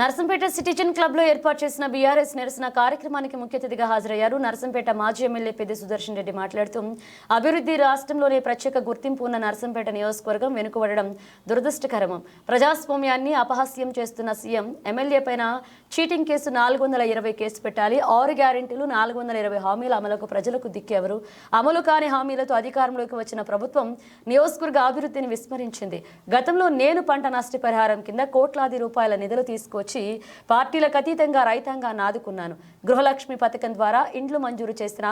Narsampet citizen క్లబ్లో ఏర్పాటు చేసిన బీఆర్ఎస్ నిరసన కార్యక్రమానికి ముఖ్య అతిథిగా హాజరయ్యారు. నర్సంపేట మాజీ ఎమ్మెల్యే పెద్ది సుదర్శన్ రెడ్డి మాట్లాడుతూ అభివృద్ధి రాష్ట్రంలోనే ప్రత్యేక గుర్తింపు ఉన్న నర్సంపేట నియోజకవర్గం వెనుకబడడం దురదృష్టకరం ప్రజాస్వామ్యాన్ని అపహాస్యం చేస్తున్న సీఎం ఎమ్మెల్యే పైన చీటింగ్ కేసు నాలుగు వందల ఇరవై కేసు పెట్టాలి. ఆరు గ్యారెంటీలు నాలుగు వందల ఇరవై హామీల అమలుకు ప్రజలకు దిక్కెవరు. అమలు కాని హామీలతో అధికారంలోకి వచ్చిన ప్రభుత్వం నియోజకవర్గ అభివృద్ధిని విస్మరించింది. గతంలో నేను పంట నష్టపరిహారం కింద కోట్లాది రూపాయల నిధులు తీసుకొచ్చి పార్టీలకు అతీతంగా రైతాంగాన్ని ఆదుకున్నాను గృహలక్ష్మి పథకం ద్వారా ఇండ్లు మంజూరు చేసిన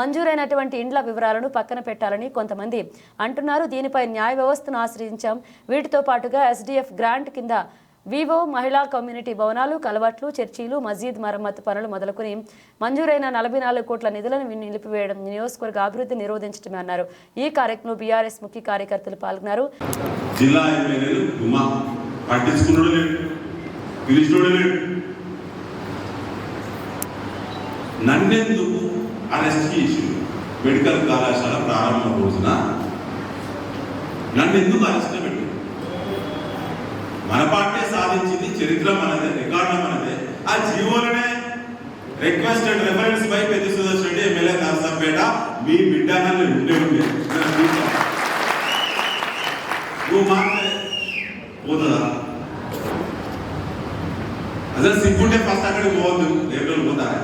మంజూరైనటువంటి ఇండ్ల వివరాలను పక్కన పెట్టాలని కొంతమంది అంటున్నారు. దీనిపై న్యాయ వ్యవస్థను ఆశ్రయించాం. వీటితో పాటుగా ఎస్డీఎఫ్ గ్రాంట్ కింద వివో మహిళా కమ్యూనిటీ భవనాలు కలవట్లు చర్చీలు మసీద్ మరమ్మతు పనులు మొదలుకొని మంజూరైన నలభై నాలుగు కోట్ల నిధులను నిలిపివేయడం నియోజకవర్గ అభివృద్ధి నిరోధించడమే అన్నారు. ఈ కార్యక్రమంలో బీఆర్ఎస్ ముఖ్య కార్యకర్తలు పాల్గొన్నారు. జిల్లా ఎమ్మెల్యేలు పట్టించుకున్నాడు లేదు పిలిచినోడు లేడు నన్నెందుకు అరెస్ట్ చేసి మెడికల్ కళాశాల ప్రారంభ రోజున నన్నెందుకు అరెస్ట్ పెట్టి మన పార్టీ సాధించింది చరిత్ర మనదే రికార్డు మనదే. ఆ జీవోలనే రిక్వెస్ట్ అండ్ రెఫరెన్స్ బై పెద్ద సుదర్శన్ రెడ్డి ఎమ్మెల్యే నరసంపేట. మీ బిడ్డ నన్ను ఉండే ఉండే. నువ్వు మాట్లాడే పోతుందా అసలు సిగ్గుంటే ఫస్ట్ అక్కడికి పోవద్దు. రేపు పోతారా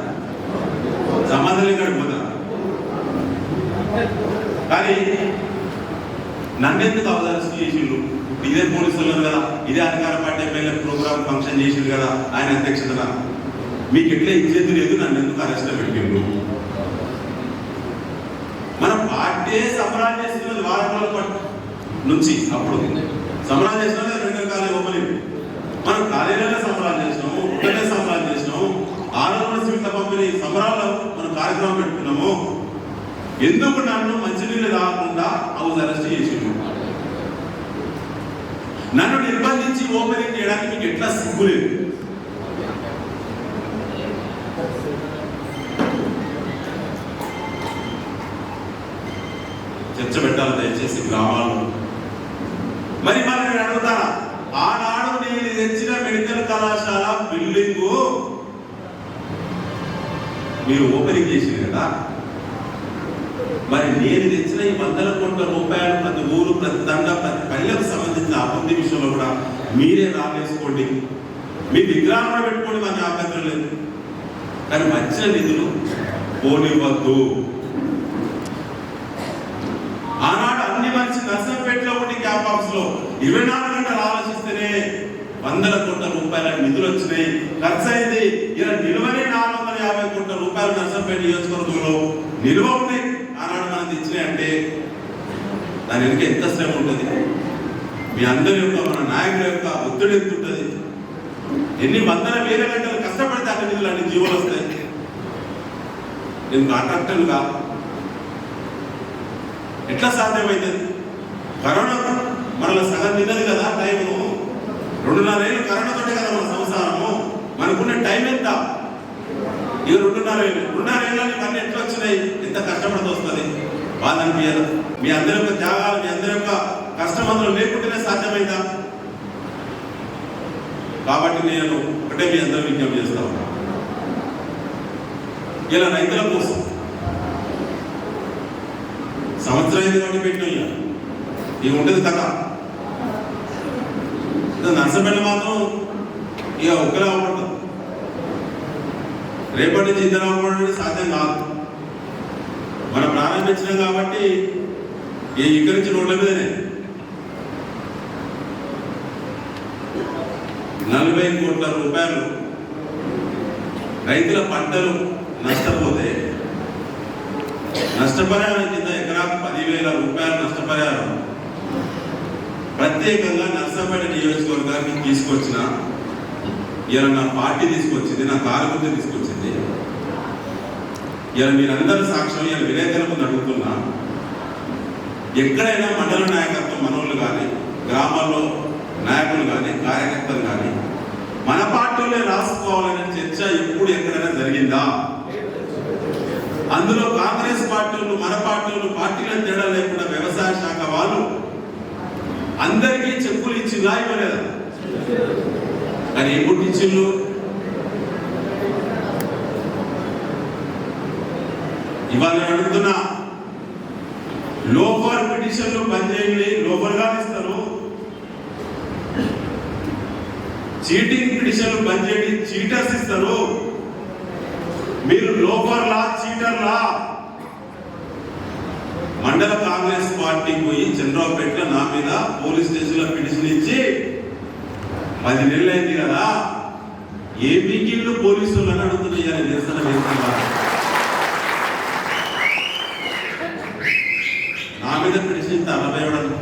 సంబంధం ఇక్కడికి పోతారా కానీ నన్నెందుకు అవసరం చేసిండ్రు? ఇదే పోలీసులు కదా. ఇదే అధికార పార్టీ ఎమ్మెల్యే ప్రోగ్రామ్ ఫంక్షన్ చేసిండు కదా. ఆయన అధ్యక్షతన. మీకు ఎట్లా ఇచ్చేది లేదు నన్ను ఎందుకు అరెస్ట్ పెట్టిండ్రు? మన పార్టీ సమరాలు చేస్తున్నది వారం రోజుల నుంచి అప్పుడు. సమరాలు చేస్తున్నది కాలేజీలో సంబరాలు చేసినాము ఒకటే సంబరాలు చేసినాము. ఆడవాళ్ళ సీట్ల పంపిణీ సంబరాల్లో మనం కార్యక్రమం పెట్టుకున్నాము. ఎందుకు నన్ను మంచినీళ్ళు రాకుండా హౌస్ అరెస్ట్ చేసిండు నన్ను నిర్బంధించి ఓపెనింగ్ చేయడానికి మీకు ఎట్లా సిగ్గు లేదు? చర్చ పెట్టాలి దయచేసి గ్రామాల్లో. మరి మనం నేను ఆడ మీరు ఓపెనింగ్ చేసింది కదా? మరి నేను తెచ్చిన ఈ వందల కోట్ల రూపాయలు ప్రతి ఊరు ప్రతి దండ ప్రతి పల్లెకు సంబంధించిన అభివృద్ధి విషయంలో కూడా మీరే రావేసుకోండి మీ విగ్రహం కూడా పెట్టుకోండి మాకు అభ్యంతరం లేదు. కానీ వచ్చిన నిధులు పోనివ్వద్దు. ఆనాడు అన్ని మంచి నర్సంపేటలో ఉండి క్యాంప్ ఆఫీస్లో ఇరవై నాలుగు గంటలు ఆలోచిస్తేనే వందల కోట్ల రూపాయల నిధులు వచ్చినాయి. ఖర్చు అయింది. ఇలా నిలువనే నాలుగు వందల నర్సంపేట నియోజకవర్గంలో నిల్వ ఉన్నాయి ఆనాడు మనం తెచ్చినాయి అంటే దాని వెనుక ఎంత శ్రమ ఉంటుంది? మీ అందరి యొక్క మన నాయకుల యొక్క ఒత్తిడి ఎంత ఉంటుంది? ఎన్ని వందల వేల గంటలు కష్టపడితే అక్కడ నిధులు అన్ని జీవోలు వస్తాయి? నేను కాంట్రాక్టర్లుగా ఎట్లా సాధ్యమవుతుంది కరోనా మనలో సగం తిన్నది కదా టైము. రెండున్నర ఏళ్ళు కరోనాతోటే కదా మన సంసారము. మనకున్న టైం ఎంత? ఈ రెండున్నర ఏళ్ళు రెండున్నర ఎట్లా వచ్చినాయి ఎంత కష్టపడితే వస్తుంది. బాధ అనిపించదు మీ అందరి యొక్క త్యాగాలు మీ అందరి యొక్క కష్టం అందులో లేకుంటేనే సాధ్యమైందా? కాబట్టి నేను ఒకటే మీ అందరూ విజ్ఞప్తి చేస్తాను ఇలా రైతుల కోసం సంవత్సరం ఐదు కాబట్టి పెట్టిన ఇక. ఉంటుంది కథ. నర్సపల్లి మాత్రం ఇక ఒకలా ఉంటుంది రేపటి నుంచి ఇద్దరు అవ్వబడడం సాధ్యం కాదు. మనం ప్రారంభించినాం కాబట్టి ఈ ఇక్కడి నుంచి రోడ్ల మీదనే. నలభై కోట్ల రూపాయలు రైతుల పంటలు నష్టపోతే నష్టపరిహారం కింద ఎకరాకు పదివేల రూపాయలు నష్టపరిహారం. ప్రత్యేకంగా నర్సంపేట నియోజకవర్గానికి తీసుకొచ్చిన ఇలా నా పార్టీ తీసుకొచ్చింది నా కార్యకర్త తీసుకొచ్చింది. ఇలా మీరందరూ సాక్ష్యం ఇలా విలేకరుల ముందు అడుగుతున్నా. ఎక్కడైనా మండల నాయకత్వం మనోళ్ళు కానీ గ్రామాల్లో నాయకులు కానీ కార్యకర్తలు కానీ మన పార్టీలే రాసుకోవాలనే చర్చ ఎప్పుడు ఎక్కడైనా జరిగిందా? అందులో కాంగ్రెస్ పార్టీలు మన పార్టీలు పార్టీల తేడా లేకుండా వ్యవసాయ శాఖ వాళ్ళు అందరికీ చెప్పులు ఇచ్చిందా ఇవ్వలేదా? కానీ ఎప్పుడు ఇచ్చిండ్రు ఇవాళ నేను అడుగుతున్నా లోఫర్ పిటిషన్లు బంద్ చేయండి లోఫర్ ఇస్తారు. చీటింగ్ పిటిషన్లు బంద్ చేయండి చీటర్స్ ఇస్తారు. మీరు లోఫర్లా చీటర్లా? మండల కాంగ్రెస్ పార్టీ పోయి చంద్రబాబుపేట నా మీద పోలీస్ స్టేషన్లో పిటిషన్ ఇచ్చి పది నెలలు అయింది కదా. ఏ మీకిళ్ళు పోలీసులు అని అడుగుతున్నాయి నిరసన వేస్తున్నా నా మీద పిటిషన్ అరవై ఇవ్వడం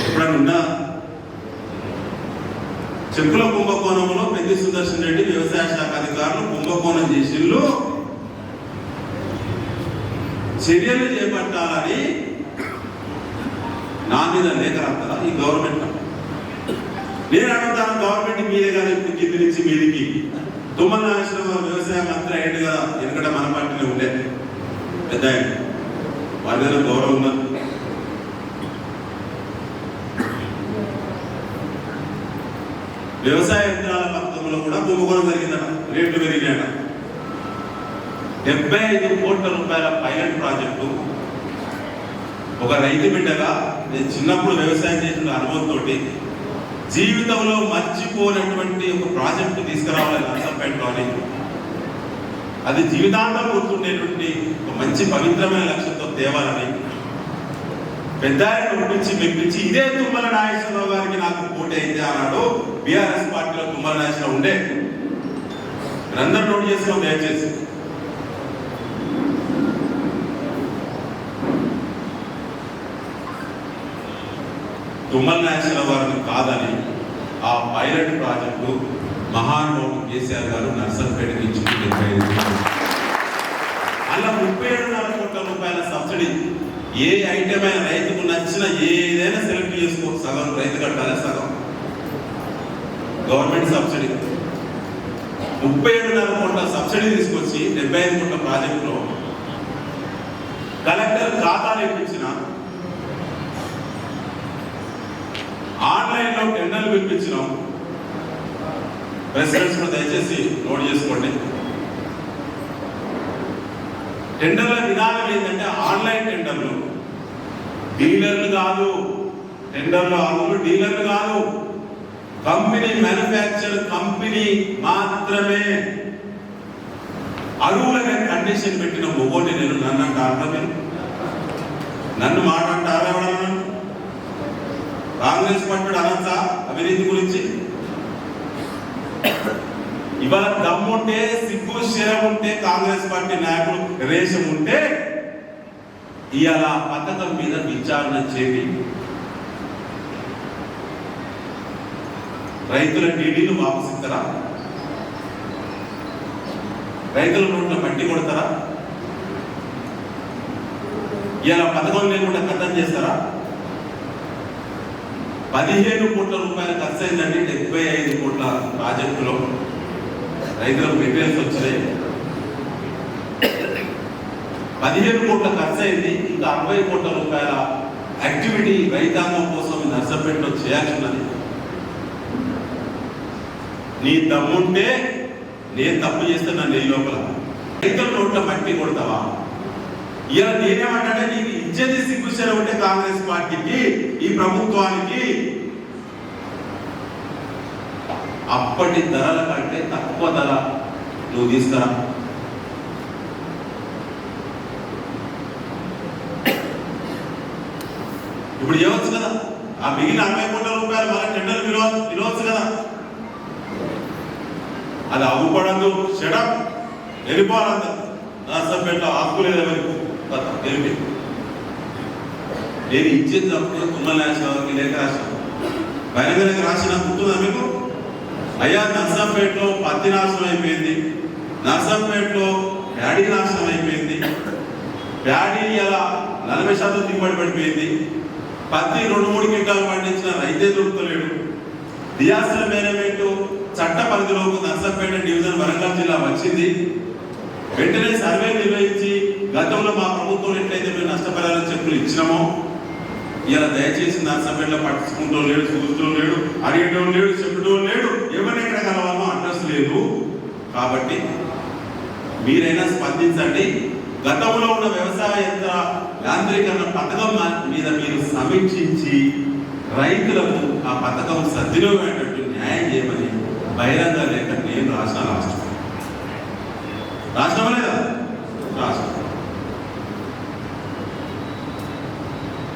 ఎప్పుడన్నా చెక్కుల కుంభకోణంలో పెద్ది సుదర్శన్ రెడ్డి వ్యవసాయ శాఖ అధికారులు కుంభకోణం చేసిళ్ళు. చర్యలు చేపట్టాలని నా మీద లేఖ రాస్తారా? ఈ గవర్నమెంట్ నేను అడుగుతాను గవర్నమెంట్ మీదే కదా ఇప్పుడు కింది నుంచి మీదికి. తుమ్మల నాగేశ్వరరావు వ్యవసాయ మంత్రి అయ్యాడు కదా ఎందుకంటే మన పార్టీలో ఉండే పెద్ద ఆయన గౌరవం ఉందా? వ్యవసాయ యంత్రాల పథకంలో కూడా కుంభకోణం జరిగిందట రేట్లు పెరిగినాయట. డెబ్బై ఐదు కోట్ల రూపాయల పైలట్ ప్రాజెక్టు. ఒక రైతు బిడ్డగా నేను చిన్నప్పుడు వ్యవసాయం చేసిన అనుభవంతో జీవితంలో మర్చిపోనటువంటి ఒక ప్రాజెక్టు తీసుకురావాలి నర్సంపేటలో అని అది జీవితాంతం గుర్తుండేటువంటి ఒక మంచి పవిత్రమైన లక్ష్యంతో తేవాలని పెద్ద ఆయన ఒప్పించి మెప్పించి ఇదే తుమ్మల నాగేశ్వరరావు గారికి నాకు పోటీ అయితే అన్నాడు బీఆర్ఎస్ పార్టీలో తుమ్మల నాగేశ్వరరావు ఉండే. మీరందరూ నోట్ చేసుకో దయచేసి. తుమ్మల నాగేశ్వరరావు గారిని కాదని ఆ పైలట్ ప్రాజెక్టు మహానుభావుడు కేసీఆర్ గారు నర్సంపేట నుంచి డెబ్బై ఐదు అలా ముప్పై ఏడు కోట్ల రూపాయల సబ్సిడీ ఏ ఐటమ్ అయినా రైతుకు నచ్చిన ఏదైనా సెలెక్ట్ చేసుకో. సగం రైతు కట్టాలి సగం. Government subsidy. ముప్పై ఏడున్నర కోట్ల సబ్సిడీ తీసుకొచ్చి డెబ్బై ఐదు కోట్ల ప్రాజెక్టులో కలెక్టర్ ఖాతాలు ఇప్పించిన ఆన్లైన్లో టెండర్లు పిలిపించినాం. ప్రెసిడెంట్స్ కూడా దయచేసి నోట్ చేసుకోండి. టెండర్ల విధానం ఏంటంటే ఆన్లైన్ టెండర్లు. డీలర్లు కాదు టెండర్లు అర్హులు డీలర్లు కాదు. కంపెనీ మ్యానుఫ్యాక్చర్ కంపెనీ మాత్రమే. అరువులనే కండిషన్ పెట్టిన ఒక్కోటి నేను నన్ను అంట అర్థమే నన్ను మాట అంటే కాంగ్రెస్ పార్టీ అనంత అవినీతి గురించి? ఇవాళ దమ్ముంటే సిగ్గు శరం ఉంటే కాంగ్రెస్ పార్టీ నాయకులు రేషం ఉంటే ఇవాళ పథకం మీద విచారణ చేసి రైతుల డీడీలు వాపసిస్తారా రైతుల నోట్ల మట్టి కొడతారా? ఇలా పథకం లేకుండా కథం చేస్తారా? పదిహేను కోట్ల రూపాయలు ఖర్చు అయిందండి డెబ్బై ఐదు కోట్ల ప్రాజెక్టులో రైతులకు రిపేర్స్ వచ్చినాయి పదిహేను కోట్ల ఖర్చు అయింది. ఇంకా అరవై కోట్ల రూపాయల యాక్టివిటీ రైతాంగం కోసం నర్సంపేటలో చేయాల్సి ఉన్నది నీ దమ్ముంటే నేను తప్పు చేస్తే నన్ను ఈ లోపల. రైతుల నోట్ల మట్టి కొడతావా? ఇలా నేనేమంటాడే నీకు ఇచ్చేది సిగ్గుశర ఉంటే కాంగ్రెస్ పార్టీకి ఈ ప్రభుత్వానికి అప్పటి ధరల కంటే తక్కువ ధర నువ్వు తీసుకురా ఇప్పుడు చేయవచ్చు కదా? ఆ మిగిలిన అరవై కోట్ల రూపాయలు మన టెండర్ పిలవ పిలవచ్చు కదా? అది అవ్వపడదు షడప్ వెళ్ళిపోవాలంత నర్సంపేట హక్కు లేదు ఎవరికి? తెలిపి వెళ్ళిపోయి నేను ఇచ్చేది తప్పుడు రాసిన నాగేశ్వరరావుకి లేఖ రాసిన బహిరంగంగా రాసిన గుర్తుందా మీకు? అయ్యా నర్సంపేటలో పత్తి నాశనం అయిపోయింది. నర్సంపేటలో ప్యాడీ నాశనం అయిపోయింది. ప్యాడీ అలా నలభై శాతం దిగుబడి పడిపోయింది. పత్తి రెండు మూడు క్వింటాలు పండించిన రైతే దొరుకుతలేడు. డియాస్టర్ మేనేజ్మెంట్ చట్ట పరిధిలోకి నర్సంపేట డివిజన్ వరంగల్ జిల్లా వచ్చింది. వెంటనే సర్వే నిర్వహించి గతంలో మా ప్రభుత్వం ఎట్లయితే మేము నష్టపరిహారం చెప్పులు ఇచ్చినామో ఇలా దయచేసి నర్సంపేటలో పట్టించుకుంటూ లేడు చూస్తూ లేడు అడిగడం లేడు చెప్పు లేడు ఎవరిని ఎక్కడ కలవాలో అడ్రస్ లేదు కాబట్టి మీరైనా స్పందించండి. గతంలో ఉన్న వ్యవసాయ యంత్ర యాంత్రీకరణ పథకం మీద మీరు సమీక్షించి రైతులకు ఆ పథకం సద్వినియోగమైనట్టు న్యాయం చేయమని బహిరంగ లేఖ నేను రాసిన రాష్ట్రం రాష్ట్రం లేదా? రాష్ట్రం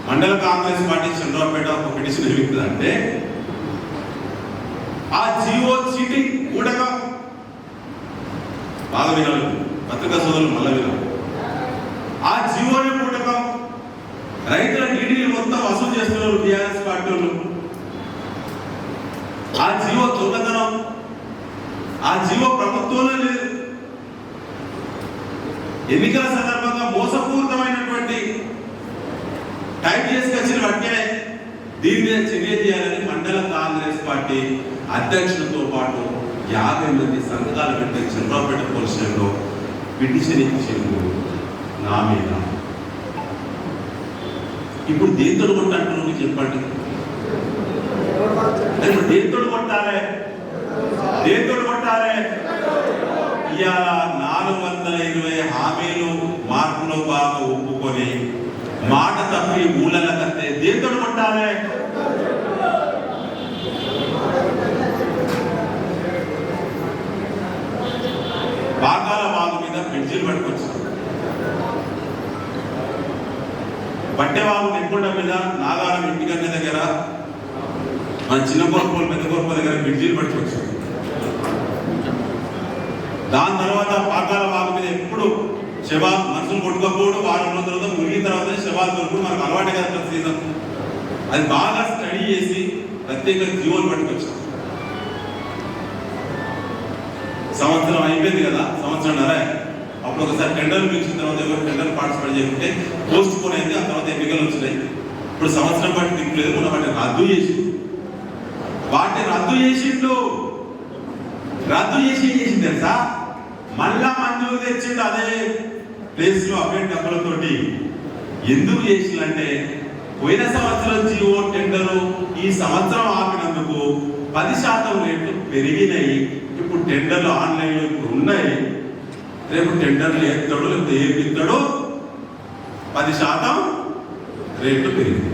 మండల కాంగ్రెస్ పార్టీ చంద్రబాబుపేట ఒక పిటిషన్ ఏమిటిదంటే ఆ జీవో చీటింగ్ కూడా బాగా వినాలి. పత్రికా సోదరులు మళ్ళా వినాలి. ఆ జీవోని పుట్టకం. రైతుల నీటిని మొత్తం వసూలు చేస్తున్నారు టీఆర్ఎస్ పార్టీ వాళ్ళు. ఆ జీవో దొంగతనం. ఆ జీవో ప్రభుత్వంలో లేదు. ఎన్నికల సందర్భంగా మోసపూరితమైనటువంటి టైప్ చేసుకొచ్చిన వెంటనే దీని దీన్ని చర్య చేయాలని మండల కాంగ్రెస్ పార్టీ అధ్యక్షులతో పాటు యాభై మంది సంఘాల వెంట చంద్రాపేట పోలీసులలో పిటిషన్ ఇచ్చిండు నా మీద. ఇప్పుడు దేంతో కొట్టాలంటారు మీకు చెప్పండి ఇప్పుడు దేంతో కొట్టాలి? దేంతో కొట్టాలి? ఇవాళ నాలుగు వందల ఇరవై హామీలు మార్పులో బాగా ఒప్పుకొని మాట తప్పి ఊళ్ళ కట్టే దేంతో కొట్టాలి బాగాల వాగు మీద బ్రిడ్జిలు పట్టుకొచ్చారు పట్టెవాగు నెక్కొండ మీద నాగారం ఇంటికన్న దగ్గర మన చిన్న కోరపోలు పెద్ద గొప్ప దగ్గర బిడ్జీలు పట్టుకొచ్చారు దాని తర్వాత పాకాల వాగు మీద ఎప్పుడు శవ మనుషులు కొట్టుకోకూడదు వారం రోజుల తర్వాత మునిగిన తర్వాత శవాలు దొరుకుడు మనకు అలవాటు కదా ప్రతి సీజన్. అది బాగా స్టడీ చేసి ప్రత్యేక జీవోలు పట్టుకొచ్చాం. సంవత్సరం అయిపోయింది కదా సంవత్సరం నరే అప్పుడు ఒకసారి టెండర్ పిలిచిన తర్వాత ఎవరు టెండర్ పార్టిసిపేట్ చేయకుంటే పోస్ట్ పోన్ అయింది ఆ తర్వాత ఎన్నికలు వచ్చినాయి. ఇప్పుడు సంవత్సరం పాటు దిక్కులేదు మొన్న వాటిని రద్దు చేసి. వాటిని రద్దు చేసిండు. రద్దు చేసి ఏం చేసింది తెలుసా? మళ్ళా మంజూరు తెచ్చిండు అదే ప్లేస్లో అప్డేట్ డబ్బులతోటి ఎందుకు చేసిందంటే పోయిన సంవత్సరం జియో టెండరు ఈ సంవత్సరం ఆపినందుకు పది శాతం రేట్లు పెరిగినాయి. ఇప్పుడు టెండర్లు ఆన్లైన్లో ఇప్పుడు ఉన్నాయి. రేపు టెండర్లు ఎత్తాడో లేకపోతే ఏపిస్తాడు పది శాతం రేట్లు పెరిగింది.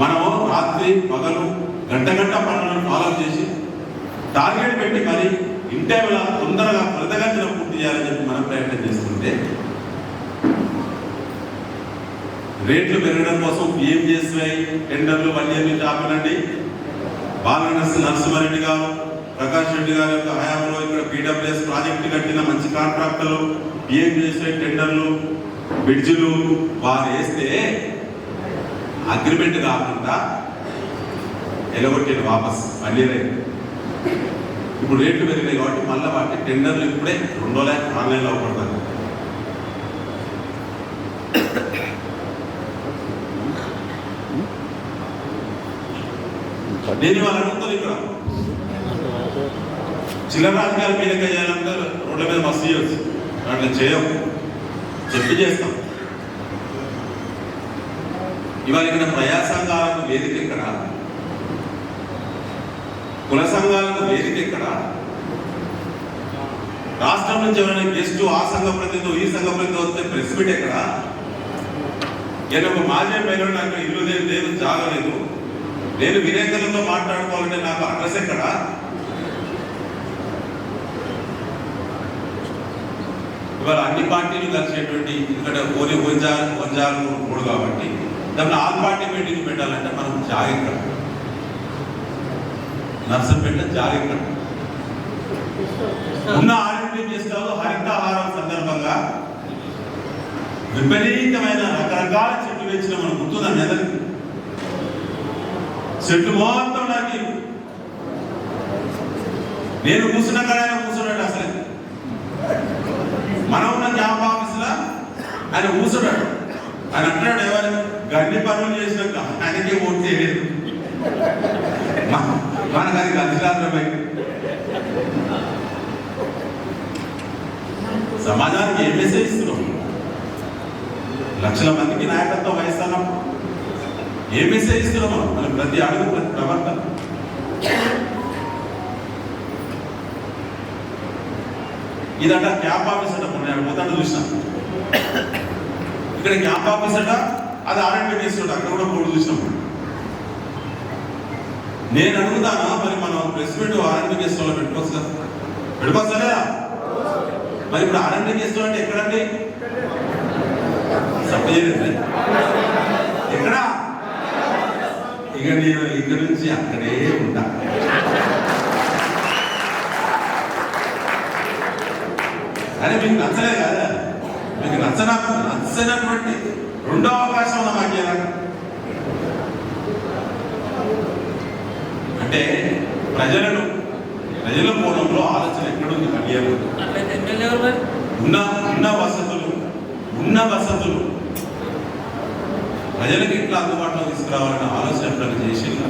మనము రాత్రి పగలు గంట గంట పనులను ఫాలో చేసి టార్గెట్ పెట్టి మరి ఇంటర్వ్యూల తొందరగా త్వరితగతిన పూర్తి చేయాలని చెప్పి మనం ప్రయత్నం చేస్తుంటే రేట్లు పెరగడం కోసం ఏం చేస్తున్నాయి? టెండర్లు వన్ ఇయర్ నుంచి ఆపనండి బాలనర్సి నరసింహారెడ్డి గారు ప్రకాష్ రెడ్డి గారి యొక్క హయాంలో ఇక్కడ పీడబ్ల్యూఎస్ ప్రాజెక్టు కట్టిన మంచి కాంట్రాక్టర్లు పిఎంజేఎస్వై టెండర్లు బ్రిడ్జిలు వారు వేస్తే అగ్రిమెంట్ కాకుండా ఎలగొట్టిన వాపస్ మళ్ళీ ఇప్పుడు రేట్లు పెరిగినాయి కాబట్టి మళ్ళీ వాటి టెండర్లు ఇప్పుడే రెండో ల్యాక్ ఆన్లైన్లో పడతారు నేను ఇవాళ అడుగుతాను ఇక్కడ? చిల్లర రాజకీయాల మీద చేయాలంటే రోడ్ల మీద మస్తు చేయొచ్చు. అట్లా చేయం చెప్పి చేస్తాం. ఇవాళ ఇక్కడ ప్రజా సంఘాలకు వేదిక ఎక్కడ? కుల సంఘాలకు వేదిక ఎక్కడ? రాష్ట్రం నుంచి ఎవరైనా గెస్ట్ ఆ సంఘ ప్రతినిధి ఈ సంఘ ప్రతినిధి వస్తే ప్రెస్ మీట్ ఎక్కడ? నేను ఒక మాజీ ఎమ్మెల్యే నాకు ఇల్లు లేదు లేదు జాగలేదు. నేను విలేకరులతో మాట్లాడుకోవాలంటే నాకు అడ్రస్ ఎక్కడ? ఇవాళ అన్ని పార్టీలు కలిసేటువంటి ఎందుకంటే ఓన్లీ వంజాలు ఓంజాలు మూడు కాబట్టి దాన్ని ఆల్ పార్టీ మీటింగ్ పెట్టాలంటే మనం జాగ్రత్త. నర్సంపేట జాగ్రత్త. ఉన్న ఆరోగ్యం చేస్తావు హరితహారం సందర్భంగా విపరీతమైన రకరకాల చెట్లు పెంచిన మనం గుర్తుందా మెదడుకి చెట్లు మొత్తం నాకు నేను కూర్చున్న కాడ కూర్చున్నాడు అసలు మనం ఉన్న క్యాంప్ ఆఫీసులో ఆయన కూర్చున్నాడు. ఆయన అంటున్నాడు ఎవరు? గన్ని పనులు చేసినాక ఆయనకే ఓట్ చేయలేదు. మన- మనకు అది కలిసిరాత్రమై సమాజానికి ఏం మెసేజ్ ఇస్తున్నాం లక్షల మందికి నాయకత్వం వహిస్తున్నప్పుడు ఏ మెసేజ్ ఇస్తున్నాం మనం? మన ప్రతి అడుగు ప్రతి ప్రవర్తన. ఇదంట క్యాంప్ ఆఫీస్ అంట మొన్న పోతాడు చూసిన. ఇక్కడ క్యాంప్ ఆఫీస్ అంట అది ఆర్ఎండ్ చేస్తుంట అక్కడ కూడా బోర్డు చూసినప్పుడు నేను అడుగుతానా? మరి మనం ప్రెస్ మీట్ ఆర్ఎండ్ చేస్తున్నా పెట్టుకోవచ్చు కదా పెట్టుకోవచ్చు లేదా? మరి ఇప్పుడు ఆర్ఎండ్ చేస్తున్నా అంటే ఎక్కడండి? సప్లై చేయలేదు ఎక్కడ? ఇక నేను ఇక్కడ నుంచి అక్కడే ఉంటా. అరే మీకు నచ్చలేదు కదా? మీకు నచ్చన నచ్చనటువంటి రెండో అవకాశం ఇలాగ అంటే ప్రజలను ప్రజల కోణంలో ఆలోచన ఎక్కడుంది కళ్యాణ్ ఉన్న ఉన్న వసతులు ఉన్న వసతులు. ప్రజలకు ఎట్లా అందుబాటులో తీసుకురావాలన్న ఆలోచన ఎప్పుడైనా చేసిందా